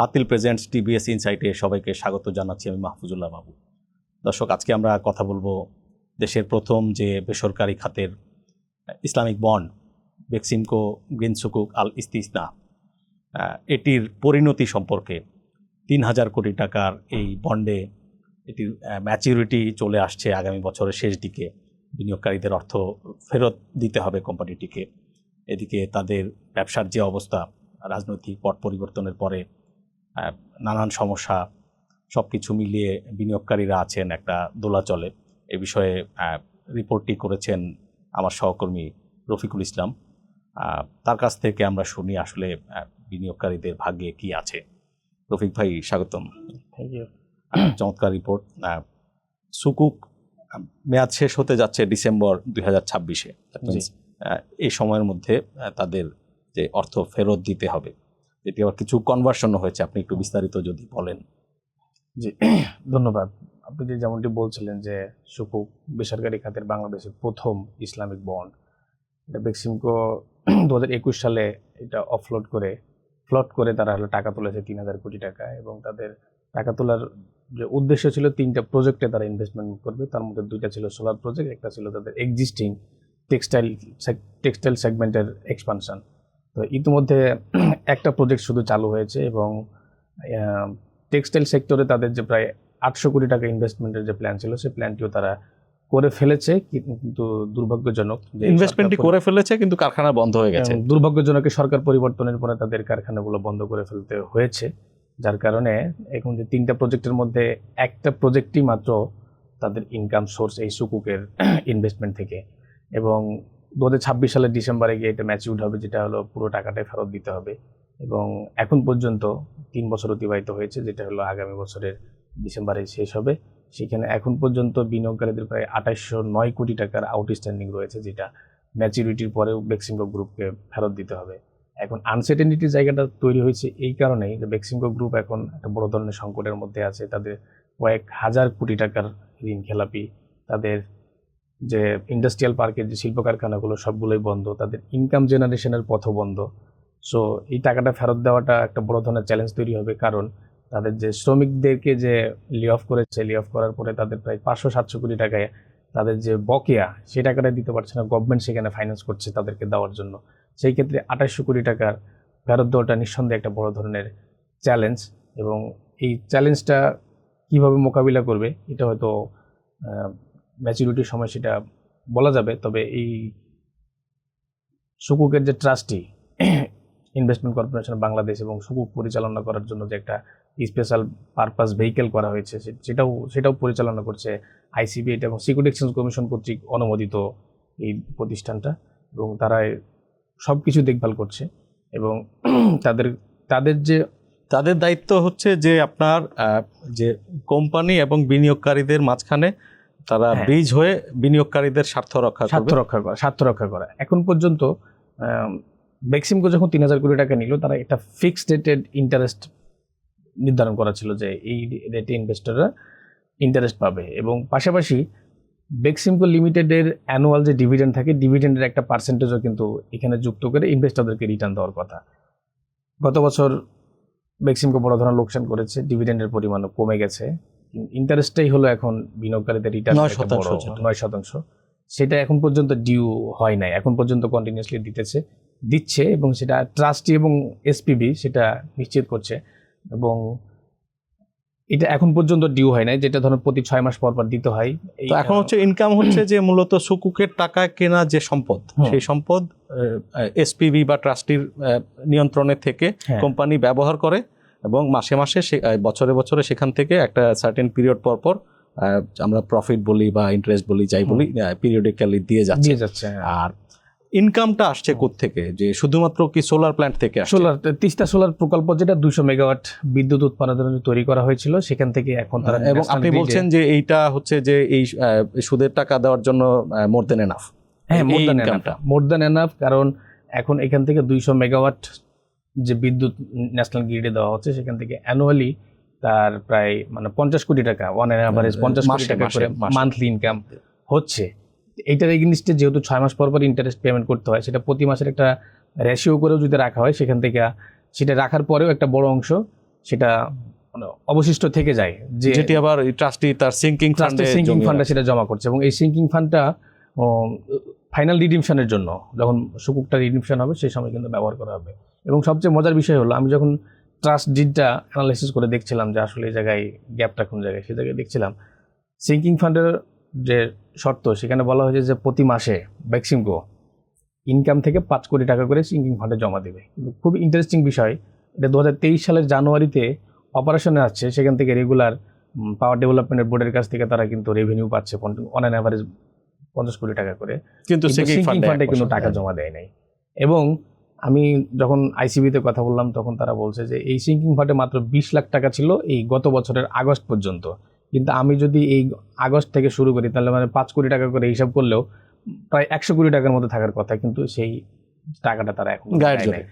Hatil presents TBS ইনসাইটে সবাইকে স্বাগত জানাচ্ছি আমি মাহফুজুল্লাহ বাবু। দর্শক, আজকে আমরা কথা বলব দেশের প্রথম যে বেসরকারি খাতের ইসলামিক বন্ড, বেক্সিমকো গ্রিন সুকুক আল ইস্তিসনা এটির পরিণতি সম্পর্কে তিন হাজার কোটি টাকার এই বন্ডে এটির ম্যাচিউরিটি চলে আসছে আগামী বছরের শেষ দিকে। বিনিয়োগকারীদের অর্থ ফেরত দিতে হবে কোম্পানিটিকে এদিকে তাদের ব্যবসার যে অবস্থা, রাজনৈতিক পট পরিবর্তনের পরে নানান সমস্যা সব কিছু মিলিয়ে বিনিয়োগকারীরা আছেন একটা দোলাচলে। এ বিষয়ে রিপোর্টটি করেছেন আমার সহকর্মী রফিকুল ইসলাম। তার কাছ থেকে আমরা শুনি আসলে বিনিয়োগকারীদের ভাগ্যে কি আছে। রফিক ভাই স্বাগতম। চমৎকার রিপোর্ট। সুকুক মেয়াদ শেষ হতে যাচ্ছে ডিসেম্বর দুই হাজার ছাব্বিশে। এই সময়ের মধ্যে তাদের যে অর্থ ফেরত দিতে হবে। যেটি আবার কিছু কনভার্সনও হয়েছে। আপনি একটু বিস্তারিত যদি বলেন। জি, ধন্যবাদ। আপনি যে যেমনটি বলছিলেন যে সুকুক বেসরকারি খাতের বাংলাদেশের প্রথম ইসলামিক বন্ড, এটা বেক্সিমকো দু হাজার একুশ সালে এটা অফলোড করে ফ্লট করে তারা হলো টাকা তুলেছে তিন হাজার কোটি টাকা এবং তাদের টাকা তোলার যে উদ্দেশ্য ছিল তিনটা প্রজেক্টে তারা ইনভেস্টমেন্ট করবে। তার মধ্যে দুইটা ছিল সোলার প্রজেক্ট একটা ছিল তাদের এক্সিস্টিং টেক্সটাইল টেক্সটাইল সেগমেন্টের এক্সপানশন তো ইতিমধ্যে একটা প্রজেক্ট শুধু চালু হয়েছে এবং টেক্সটাইল সেক্টরে তাদের যে প্রায় আটশো কোটি টাকা ইনভেস্টমেন্টের যে প্ল্যান ছিল সেই প্ল্যানটিও তারা করে ফেলেছে কিন্তু দুর্ভাগ্যজনক ইনভেস্টমেন্টটি করে ফেলেছে কিন্তু কারখানা বন্ধ হয়ে গেছে। দুর্ভাগ্যজনক সরকার পরিবর্তনের পরে তাদের কারখানাগুলো বন্ধ করে ফেলতে হয়েছে যার কারণে এখন যে তিনটা প্রজেক্টের মধ্যে একটা প্রজেক্টই মাত্র তাদের ইনকাম সোর্স এই সুকুকের ইনভেস্টমেন্ট থেকে। এবং দু ছাব্বিশ সালের ডিসেম্বরে গিয়ে এটা ম্যাচিউড হবে, যেটা হলো পুরো টাকাটাই ফেরত দিতে হবে। এবং এখন পর্যন্ত তিন বছর অতিবাহিত হয়েছে, যেটা হলো আগামী বছরের ডিসেম্বরে শেষ হবে। সেখানে এখন পর্যন্ত বিনিয়োগকারীদের প্রায় আঠাশশো নয় কোটি টাকার আউটস্ট্যান্ডিং রয়েছে, যেটা ম্যাচুরিটির পরেও বেক্সিমকো গ্রুপকে ফেরত দিতে হবে। এখন আনসার্টেনিটির জায়গাটা তৈরি হয়েছে এই কারণেই যে বেক্সিমকো গ্রুপ এখন একটা বড় ধরনের সংকটের মধ্যে আছে। তাদের কয়েক হাজার কোটি টাকার ঋণ খেলাপি, তাদের যে ইন্ডাস্ট্রিয়াল পার্কের যে শিল্প কারখানাগুলো সবগুলোই বন্ধ, তাদের ইনকাম জেনারেশনের পথও বন্ধ। সো এই টাকাটা ফেরত দেওয়াটা একটা বড় ধরনের চ্যালেঞ্জ তৈরি হবে, কারণ তাদের যে শ্রমিকদেরকে যে লি অফ করেছে লি অফ করার পরে তাদের প্রায় পাঁচশো, সাতশো কোটি টাকায় তাদের যে বকেয়া, সেই টাকাটা দিতে পারছে না গভর্নমেন্ট সেখানে ফাইন্যান্স করছে তাদেরকে দেওয়ার জন্য। সেই ক্ষেত্রে আঠাশশো কোটি টাকার ফেরত দেওয়াটা নিঃসন্দেহে একটা বড় ধরনের চ্যালেঞ্জ এবং এই চ্যালেঞ্জটা কীভাবে মোকাবিলা করবে, এটা হয়তো ম্যাচুরিটির সময় সেটা বলা যাবে, তবে এই সুকুকের যে ট্রাস্টি ইনভেস্টমেন্ট কর্পোরেশন বাংলাদেশ এবং সুকুক পরিচালনা করার জন্য যে একটা স্পেশাল পারপাস ভেহিকেল করা হয়েছে সেটাও সেটাও পরিচালনা করছে আইসিবি এবং সিকিউরিটি এক্সচেঞ্জ কমিশন কর্তৃক অনুমোদিত এই প্রতিষ্ঠানটা এবং তারা সব কিছু দেখভাল করছে এবং তাদের তাদের যে তাদের দায়িত্ব হচ্ছে যে আপনার যে কোম্পানি এবং বিনিয়োগকারীদের মাঝখানে তারা হ্যাঁ। ব্রিজ হয়ে বিনিয়োগকারীদের স্বার্থ রক্ষা স্বার্থ রক্ষা করা স্বার্থ রক্ষা করা। এখন পর্যন্ত বেক্সিমকো যখন তিন হাজার কোটি টাকা নিল তারা একটা ফিক্সড রেটেড ইন্টারেস্ট নির্ধারণ করা ছিল যে এই রেটে ইনভেস্টররা ইন্টারেস্ট পাবে। এবং পাশাপাশি বেক্সিমকো লিমিটেডের অ্যানুয়াল যে ডিভিডেন্ড থাকে ডিভিডেন্ডের একটা পার্সেন্টেজও কিন্তু এখানে যুক্ত করে ইনভেস্টরদেরকে রিটার্ন দেওয়ার কথা। গত বছর বেক্সিমকো বড় ধরনের লোকসান করেছে ডিভিডেন্ডের পরিমাণও কমে গেছে। ইন্টারেস্টটাই হলো এখন বিনিয়োগকারীদের রিটার্ন নয় শতাংশ নয় শতাংশ। সেটা এখন পর্যন্ত ডিউ হয় নাই। এখন পর্যন্ত কন্টিনিউসলি দিতেছে দিচ্ছে এবং সেটা ট্রাস্টি এবং এসপিবি সেটা নিশ্চিত করছে এবং এটা এখন পর্যন্ত ডিউ হয় নাই যেটা ধরুন প্রতি ছয় মাস পর পর দিতে হয়। তো এখন হচ্ছে ইনকাম হচ্ছে যে মূলত সুকুকের টাকা কেনা যে সম্পদ সেই সম্পদ এসপিবি বা ট্রাস্টির নিয়ন্ত্রণে থেকে হ্যাঁ। কোম্পানি ব্যবহার করে। এবং মাসে মাসে সে- বছরে বছরে সেখান থেকে একটা সার্টেন পিরিয়ড পর পর আমরা প্রফিট বলি বা ইন্টারেস্ট বলি যাই বলি পিরিয়ডিক্যালি দিয়ে যাচ্ছে। যাচ্ছে হ্যাঁ। আর ইনকামটা আসছে থেকে যে শুধুমাত্র কি সোলার প্ল্যান্ট থেকে সোলার তিস্তা সোলার প্রকল্প যেটা দুশো মেগাওয়াট বিদ্যুৎ উৎপাদনের জন্য তৈরি করা হয়েছিল সেখান থেকে এখন তারা এবং আপনি বলছেন যে এইটা হচ্ছে যে এই সুদের টাকা দেওয়ার জন্য মোর দেন এনাফ হ্যাঁ more than more than enough কারণ এখন এখান থেকে দুইশো মেগাওয়াট যে বিদ্যুৎ ন্যাশনাল গ্রিডে দেওয়া হচ্ছে সেখান থেকে অ্যানুয়ালি তার প্রায় মানে পঞ্চাশ কোটি টাকা ওয়ান অ্যান অ্যাভারেজ পঞ্চাশ কোটি টাকা করে মান্থলি ইনকাম হচ্ছে। এইটার এগেনিস্টে যেহেতু ছয় মাস পর পর ইন্টারেস্ট পেমেন্ট করতে হয় সেটা প্রতি মাসের একটা রেশিও করেও যদি রাখা হয় সেখান থেকে সেটা রাখার পরেও একটা বড় অংশ সেটা মানে অবশিষ্ট থেকে যায়। যেটি আবার ট্রাস্টি তার সিঙ্কিং ফান্ডে সিঙ্কিং ফান্ডে সেটা জমা করছে এবং এই সিঙ্কিং ফান্ডটা ফাইনাল রিডিমশনের জন্য, যখন সুকুকটা রিডিমশন হবে, সেই সময় কিন্তু ব্যবহার করা হবে। এবং সবচেয়ে মজার বিষয় হলো, আমি যখন ট্রাস্ট ডিডটা অ্যানালাইসিস করে দেখছিলাম যে আসলে এই জায়গায় গ্যাপটা কোন জায়গায়, সেই জায়গায় দেখছিলাম সিঙ্কিং ফান্ডের যে শর্ত, সেখানে বলা হয়েছে যে প্রতি মাসে ভ্যাকসিনকো ইনকাম থেকে পাঁচ কোটি টাকা করে সিঙ্কিং ফান্ডে জমা দেবে। কিন্তু খুব ইন্টারেস্টিং বিষয়, এটা দু হাজার তেইশ সালের জানুয়ারিতে অপারেশনে আসছে, সেখান থেকে রেগুলার পাওয়ার ডেভেলপমেন্ট বোর্ডের কাছ থেকে তারা কিন্তু রেভিনিউ পাচ্ছে অন অ্যান অ্যাভারেজ পঞ্চাশ কোটি টাকা করে। কিন্তু ফান্ডে কিন্তু টাকা জমা দেয় নাই। এবং আমি যখন আইসিবিতে কথা বললাম তখন তারা বলছে যে এই সিঙ্কিং ফান্ডে মাত্র বিশ লাখ টাকা ছিল এই গত বছরের আগস্ট পর্যন্ত। কিন্তু আমি যদি এই আগস্ট থেকে শুরু করি তাহলে মানে পাঁচ কোটি টাকা করে হিসাব করলেও প্রায় একশো কোটি টাকার মতো থাকার কথা কিন্তু সেই টাকাটা তারা এখন গায়ের জোরে।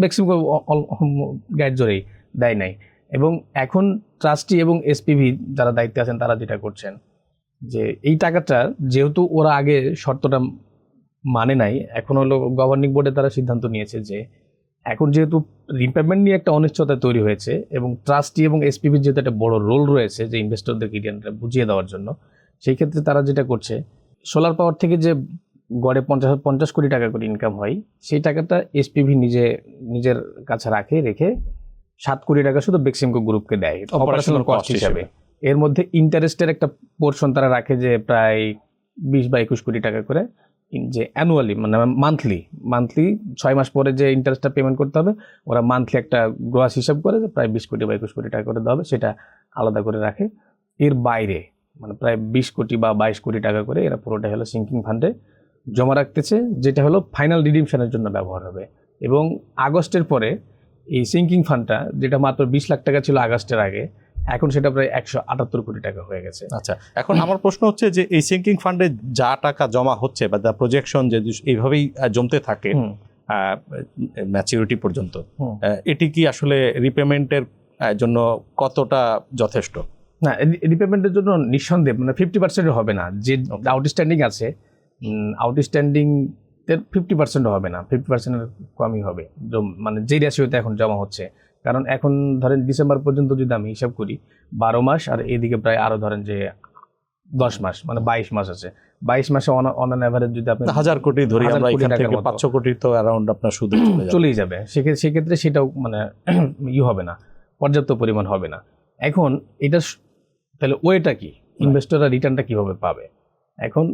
ম্যাক্সিমাম গায়ের জোরেই দেয় নাই। এবং এখন ট্রাস্টি এবং এসপিভি যারা দায়িত্বে আছেন তারা যেটা করছেন যে এই টাকাটা যেহেতু ওরা আগে শর্তটা মানে নাই এখন হলো গভর্নিং বোর্ডে তারা সিদ্ধান্ত নিয়েছে যে এখন যেহেতু রিপেমেন্ট নিয়ে একটা অনিশ্চয়তা তৈরি হয়েছে এবং ট্রাস্টি এবং এসপিবির যেহেতু একটা বড় রোল রয়েছে যে ইনভেস্টরদেরকে রিটার্নটা বুঝিয়ে দেওয়ার জন্য সেই ক্ষেত্রে তারা যেটা করছে সোলার পাওয়ার থেকে যে গড়ে পঞ্চাশ পঞ্চাশ কোটি টাকা করে ইনকাম হয় সেই টাকাটা এসপিভি নিজে নিজের কাছে রাখে রেখে সাত কোটি টাকা শুধু বেক্সিমকো গ্রুপকে দেয় অপারেশনাল কস্ট হিসাবে। এর মধ্যে ইন্টারেস্টের একটা পোর্শন তারা রাখে যে প্রায় বিশ বা একুশ কোটি টাকা করে যে অ্যানুয়ালি মানে মান্থলি মান্থলি ছয় মাস পরে যে ইন্টারেস্টটা পেমেন্ট করতে হবে, ওরা মান্থলি একটা গ্রস হিসাব করে যে প্রায় বিশ কোটি বা একুশ কোটি টাকা করে দেওয়া হবে, সেটা আলাদা করে রাখে। এর বাইরে মানে প্রায় বিশ কোটি বা বাইশ কোটি টাকা করে এরা পুরোটা হলো সিঙ্কিং ফান্ডে জমা রাখতেছে, যেটা হলো ফাইনাল রিডিমশনের জন্য ব্যবহার হবে। এবং আগস্টের পরে এই সিঙ্কিং ফান্ডটা যেটা মাত্র বিশ লাখ টাকা ছিল আগস্টের আগে এখন সেটা প্রায় একশো আটাত্তর কোটি টাকা হয়ে গেছে। আচ্ছা এখন আমার প্রশ্ন হচ্ছে যে এই সিঙ্কিং ফান্ডে যা টাকা জমা হচ্ছে বা দ্য প্রজেকশন যে এইভাবেই জমতে থাকে ম্যাচিউরিটি পর্যন্ত এটি কি আসলে রিপেমেন্টের জন্য কতটা যথেষ্ট? না রিপেমেন্টের জন্য নিঃসন্দেহ মানে ফিফটি পার্সেন্ট হবে না। যে আউটস্ট্যান্ডিং আছে আউটস্ট্যান্ডিং ফিফটি পার্সেন্ট হবে না। ফিফটি পার্সেন্টের কমই হবে। মানে যে রেশিওতে এখন জমা হচ্ছে। কারণ এখন ধরেন ডিসেম্বর পর্যন্ত যদি আমি হিসাব করি বারো মাস আর এদিকে প্রায় আরও ধরেন যে দশ মাস মানে বাইশ মাস আছে। বাইশ মাসে অন অন অ্যাভারেজ যদি আপনি হাজার কোটি ধরি আমরা এখান থেকে পাঁচশো কোটি তো অ্যারাউন্ড আপনার সুদে চলে যাবে। চলেই যাবে। সেক্ষেত্রে সেক্ষেত্রে সেটাও মানে ই হবে না পর্যাপ্ত পরিমাণ হবে না। এখন এটা তাহলে ওয়েটা কি? ইনভেস্টররা রিটার্নটা কীভাবে পাবে? এখন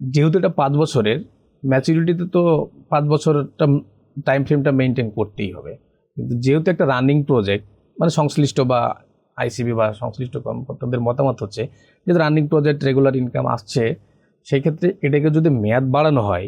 যেহেতু এটা পাঁচ বছরের ম্যাচুরিটিতে তো পাঁচ বছরটা টাইম ফ্রেমটা মেনটেন করতেই হবে। কিন্তু যেহেতু একটা রানিং প্রজেক্ট মানে সংশ্লিষ্ট বা আইসিবি বা সংশ্লিষ্ট কর্মকর্তাদের মতামত হচ্ছে যে রানিং প্রজেক্ট রেগুলার ইনকাম আসছে সেই ক্ষেত্রে এটাকে যদি মেয়াদ বাড়ানো হয়,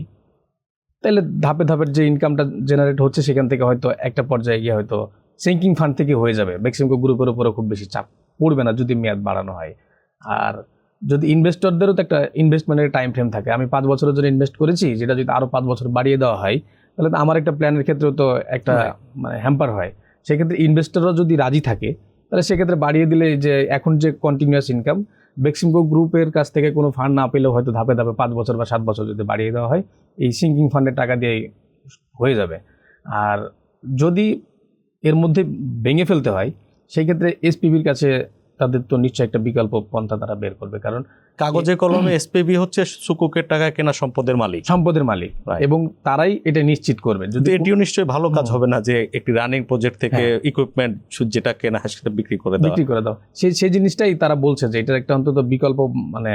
তাহলে ধাপে ধাপের যে ইনকামটা জেনারেট হচ্ছে, সেখান থেকে হয়তো একটা পর্যায়ে গিয়ে হয়তো সিঙ্কিং ফান্ড থেকে হয়ে যাবে। বেক্সিমকো গ্রুপের উপরে খুব বেশি চাপ পড়বে না যদি মেয়াদ বাড়ানো হয়। আর যদি ইনভেস্টরদেরও তো একটা ইনভেস্টমেন্টের টাইম ফ্রেম থাকে। আমি পাঁচ বছরের জন্য ইনভেস্ট করেছি, যেটা যদি আরও পাঁচ বছর বাড়িয়ে দেওয়া হয় তাহলে তো আমার একটা প্ল্যানের ক্ষেত্রেও তো একটা মানে হ্যাম্পার হয়। সেক্ষেত্রে ইনভেস্টররা যদি রাজি থাকে তাহলে সেক্ষেত্রে বাড়িয়ে দিলে যে এখন যে কন্টিনিউয়াস ইনকাম বেক্সিমকো গ্রুপের কাছ থেকে কোনো ফান্ড না পেলেও হয়তো ধাপে ধাপে পাঁচ বছর বা সাত বছর যদি বাড়িয়ে দেওয়া হয় এই সিঙ্কিং ফান্ডের টাকা দিয়ে হয়ে যাবে। আর যদি এর মধ্যে ভেঙে ফেলতে হয় সেই ক্ষেত্রে এসপিবির কাছে তাদের তো নিশ্চয়ই একটা বিকল্প পন্থা তারা বের করবে কারণ কাগজে কলমে এসপিবি হচ্ছে সুকুকের টাকায় কেনা সম্পদের মালিক। সম্পদের মালিক এবং তারাই এটা নিশ্চিত করবে। যদি এটিও নিশ্চয়ই ভালো কাজ হবে না যে একটি রানিং প্রজেক্ট থেকে হ্যাঁ। ইকুইপমেন্ট যেটা কেনা হয় সেটা বিক্রি করে দেওয়া বিক্রি করে দাও। সেই সেই জিনিসটাই তারা বলছে যে এটার একটা অন্তত বিকল্প মানে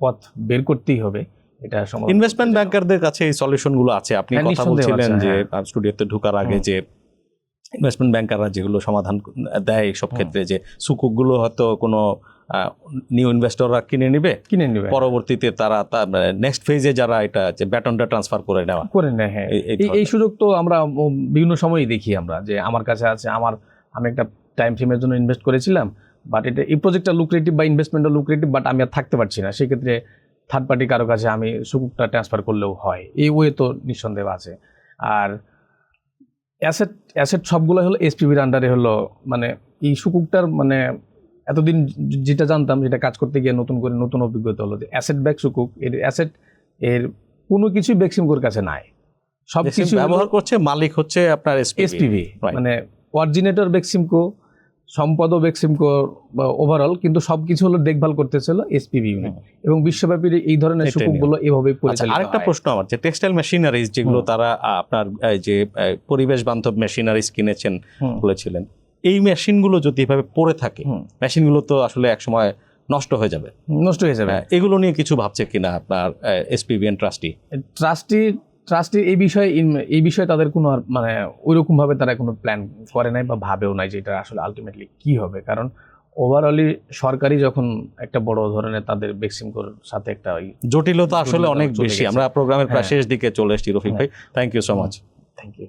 পথ বের করতেই হবে। এটা ইনভেস্টমেন্ট ব্যাংকারদের কাছে এই সলিউশনগুলো আছে। আপনি হ্যাঁ, কথা বলছিলেন যে হ্যাঁ। স্টুডিওতে ঢোকার আগে যে ইনভেস্টমেন্ট ব্যাংকাররা যেগুলো সমাধান দেয় সব ক্ষেত্রে যে সুকুকগুলো হয়তো কোনো নিউ ইনভেস্টররা কিনে নিবে কিনে নেবে। পরবর্তীতে তারা নেক্সট ফেজে যারা এটা যে ব্যাটনটা ট্রান্সফার করে নেওয়া করে নেয় হ্যাঁ। এই-। সুযোগ তো আমরা বিভিন্ন সময়ই দেখি আমরা যে আমার কাছে আছে আমার আমি একটা টাইম ফ্রেমের জন্য ইনভেস্ট করেছিলাম বাট এটা এই প্রজেক্টটা লুক্রেটিভ বা ইনভেস্টমেন্টটা লুক্রেটিভ বাট আমি আর থাকতে পারছি না। সেক্ষেত্রে থার্ড পার্টি কারও কাছে আমি সুকুকটা ট্রান্সফার করলেও হয়। এই ওয়ে তো নিঃসন্দেহ আছে। আর অ্যাসেট অ্যাসেট সবগুলো হলো এসপিবির আন্ডারে হলো মানে এই সুকুকটার মানে এতদিন যেটা জানতাম যেটা কাজ করতে গিয়ে নতুন করে নতুন অভিজ্ঞতা হলো যে অ্যাসেট ব্যাক সুকুক এর অ্যাসেট এর কোনো কিছুই বেক্সিমকোর কাছে নাই। সব কিছু ব্যবহার করছে মালিক হচ্ছে আপনার এসপিবি এসপিভি মানে অরিজিনেটর বেক্সিমকো সম্পদ বেক্সিমকো ওভারঅল কিন্তু সবকিছু হলো দেখভাল করতেছিল এসপিবি ইউনিট এবং বিশ্বব্যাপী এই ধরনের এটাই সুকুকগুলো এভাবেই আচ্ছা পরিচালিত আরেকটা। প্রশ্ন আমার যে টেক্সটাইল মেশিনারিজ যেগুলো তারা আপনার যে আহ, পরিবেশ বান্ধব মেশিনারিজ কিনেছেন বলেছিলেন এই মেশিনগুলো যদি এভাবে পড়ে থাকে মেশিনগুলো তো আসলে একসময় নষ্ট হয়ে যাবে। নষ্ট হয়ে যাবে। হ্যাঁ, এগুলো নিয়ে কিছু ভাবছে কিনা আপনার এসপিবিএন ট্রাস্টি ট্রাস্টি ট্রাস্টি এই বিষয়ে এই বিষয়ে তাদের কোনো আর মানে ওইরকম ভাবে তারা কোনো প্ল্যান করে নাই বা ভাবেও নাই যে এটা আসলে আলটিমেটলি কি হবে। কারণ ওভারঅলি সরকারি যখন একটা বড় ধরনের তাদের বেক্সিমকোর সাথে একটা ওই জটিলতা আসলে অনেক বেশি। আমরা প্রোগ্রামের প্রায় হ্যাঁ। শেষ দিকে চলে এসেছি রফিক ভাই। Thank you so much thank you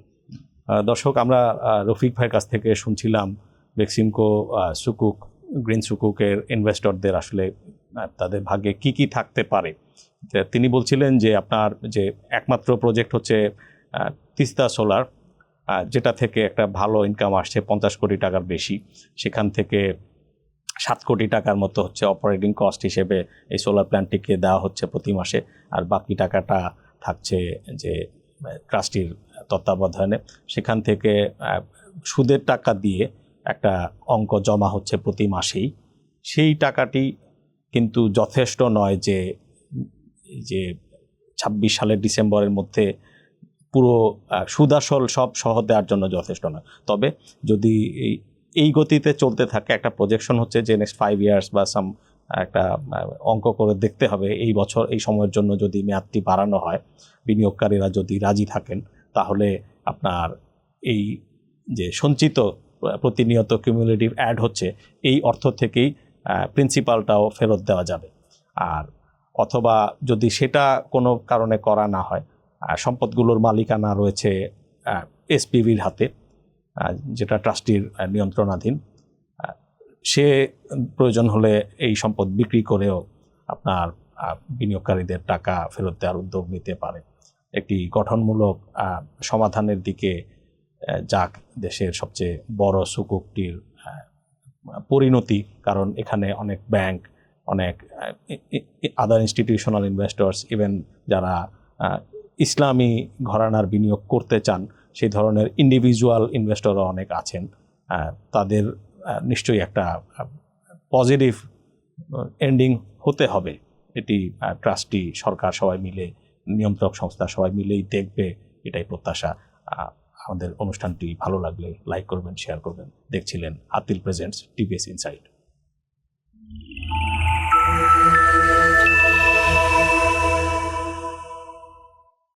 দর্শক আমরা রফিক ভাইয়ের কাছ থেকে শুনছিলাম আহ, সুকুক গ্রিন সুকুকের ইনভেস্টরদের আসলে তাদের ভাগ্যে কি কি থাকতে পারে। তিনি বলছিলেন যে আপনার যে একমাত্র প্রজেক্ট হচ্ছে তিস্তা সোলার যেটা থেকে একটা ভালো ইনকাম আসছে পঞ্চাশ কোটি টাকার বেশি। সেখান থেকে সাত কোটি টাকার মতো হচ্ছে অপারেটিং কস্ট হিসেবে এই সোলার প্ল্যান্টটিকে দেওয়া হচ্ছে প্রতি মাসে। আর বাকি টাকাটা থাকছে যে, ট্রাস্টির তত্ত্বাবধানে। সেখান থেকে সুদের টাকা দিয়ে একটা অঙ্ক জমা হচ্ছে প্রতি মাসেই। সেই টাকাটি কিন্তু যথেষ্ট নয় যে যে ছাব্বিশ সালের ডিসেম্বরের মধ্যে পুরো সুদাসল সব সহ দেওয়ার জন্য যথেষ্ট নয় তবে যদি এই এই গতিতে চলতে থাকে, একটা প্রজেকশন হচ্ছে যে নেক্সট ফাইভ ইয়ার্স বা সাম একটা অঙ্ক করে দেখতে হবে, এই বছর, এই সময়ের জন্য যদি মেয়াদটি বাড়ানো হয়, বিনিয়োগকারীরা যদি রাজি থাকেন, তাহলে আপনার এই যে সঞ্চিত প্রতিনিয়ত কিউমুলেটিভ অ্যাড হচ্ছে, এই অর্থ থেকেই প্রিন্সিপালটাও ফেরত দেওয়া যাবে। আর অথবা যদি সেটা কোনো কারণে করা না হয় সম্পদগুলোর মালিকানা রয়েছে এসপিভির হাতে যেটা ট্রাস্টির নিয়ন্ত্রণাধীন সে প্রয়োজন হলে এই সম্পদ বিক্রি করেও আপনার বিনিয়োগকারীদের টাকা ফেরত দেওয়ার উদ্যোগ নিতে পারে। একটি গঠনমূলক সমাধানের দিকে যাক দেশের সবচেয়ে বড় সুকুকটির পরিণতি, কারণ এখানে অনেক ব্যাংক অনেক আদার ইনস্টিটিউশনাল ইনভেস্টর্স ইভেন যারা ইসলামী ঘরানার বিনিয়োগ করতে চান, সেই ধরনের ইন্ডিভিজুয়াল ইনভেস্টরও অনেক আছেন। তাদের নিশ্চয়ই একটা পজিটিভ এন্ডিং হতে হবে। এটি ট্রাস্টি সরকার সবাই মিলে, নিয়ন্ত্রক সংস্থা সবাই মিলেই দেখবে, এটাই প্রত্যাশা। আমাদের অনুষ্ঠানটি ভালো লাগলে লাইক করবেন শেয়ার করবেন। দেখছিলেন আতিল প্রেজেন্টস টিভিএস ইনসাইট